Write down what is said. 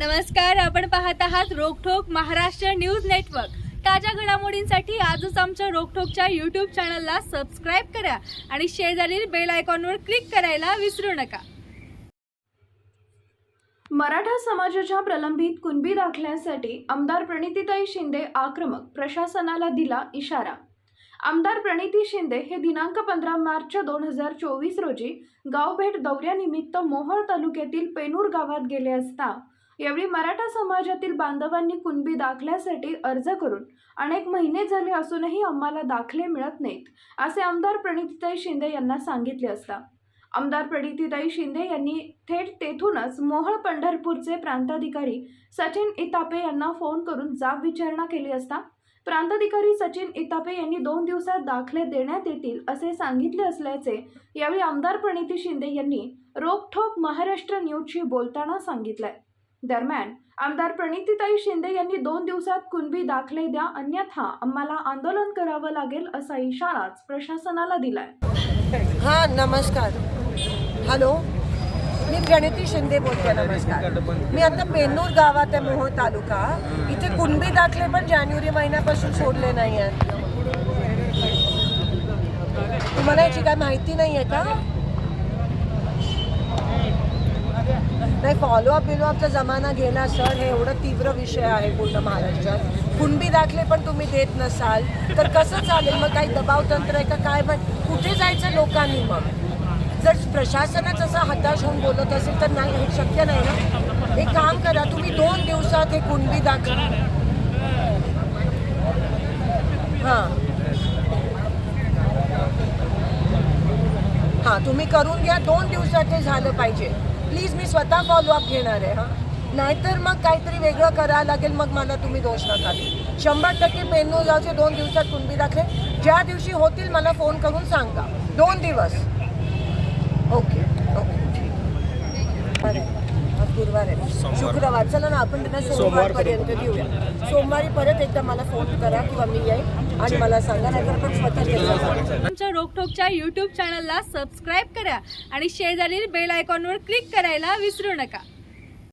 नमस्कार आपण पाहत आहात रोकठोक महाराष्ट्र न्यूज नेटवर्क. ताज्या घडामोडींसाठी आजच आमच्या रोकठोकच्या यूट्यूब चॅनलला सबस्क्राईब करा आणि शेजारील बेल आयकॉनवर क्लिक करायला विसरू नका. मराठा समाजाच्या प्रलंबित कुणबी दाखल्यासाठी आमदार प्रणितीताई शिंदे आक्रमक प्रशासनाला दिला इशारा. आमदार प्रणिती शिंदे हे दिनांक पंधरा मार्च दोन हजार चोवीस रोजी गावभेट दौऱ्यानिमित्त मोहोळ तालुक्यातील पेनूर गावात गेले असता. यावेळी मराठा समाजातील बांधवांनी कुणबी दाखल्यासाठी अर्ज करून अनेक महिने झाले असूनही आम्हाला दाखले मिळत नाहीत असे आमदार प्रणितीताई शिंदे यांना सांगितले असता. आमदार प्रणितीताई शिंदे यांनी थेट तेथूनच मोहळ पंढरपूरचे प्रांताधिकारी सचिन इतापे यांना फोन करून जाब विचारणा केली असता प्रांताधिकारी सचिन इतापे यांनी दोन दिवसात दाखले देण्यात येतील असे सांगितले असल्याचे यावेळी आमदार प्रणिती शिंदे यांनी रोखठोक महाराष्ट्र न्यूजशी बोलताना सांगितलंय. दरम्यान आमदार प्रणितीताई शिंदे यांनी दोन दिवसात कुणबी दाखले द्या अन्यथा आम्हाला आंदोलन करावं लागेल असा इशाराच प्रशासनाला दिलाय. हां नमस्कार. हॅलो. मी प्रणिती शिंदे बोलते नमस्कार. मी आता पेन्नूर गावात आहे मोहोळ तालुका. इथे कुणबी दाखले पण जानेवारी महिन्यापासून सोडले नाही आहेत तुम्हाला याची काय माहिती नाही आहे का? नाही फॉलोअप बिलोअपचा जमाना गेला सर हे एवढं तीव्र विषय आहे पूर्ण महाराष्ट्रात. कुणबी दाखले पण तुम्ही देत नसाल तर कसं चालेल? मग काही दबाव तंत्र आहे का? काय? पण कुठे जायचं लोकांनी मग? जर प्रशासनच असं हताश होऊन बोलत असेल तर नाही हे शक्य नाही ना? एक काम करा तुम्ही दोन दिवसात हे कुणबी दाखल. हां. हां तुम्ही करून घ्या दोन दिवसात हे झालं पाहिजे. प्लीज मी स्वतः फॉलोअप घेणार आहे हां. नाहीतर मग काहीतरी वेगळं करावं लागेल मग मला तुम्ही दोष नका शंभर टक्के मेनू जाऊचे दोन दिवसात कुणबी दाखले. ज्या दिवशी होतील मला फोन करून सांगा. दोन दिवस. ओके गुरुवार आहे. शुक्रवार. चला ना आपण त्यांना सोमवारपर्यंत देऊया सोमवारी परत एकदा मला फोन करा किंवा मी येईल आणि मला सांगा नाहीतर आपण स्वतः केलं आमच्या रोकठोकच्या यूट्यूब चॅनलला सबस्क्राईब करा आणि शेजारील बेल आयकॉनवर क्लिक करायला विसरू नका.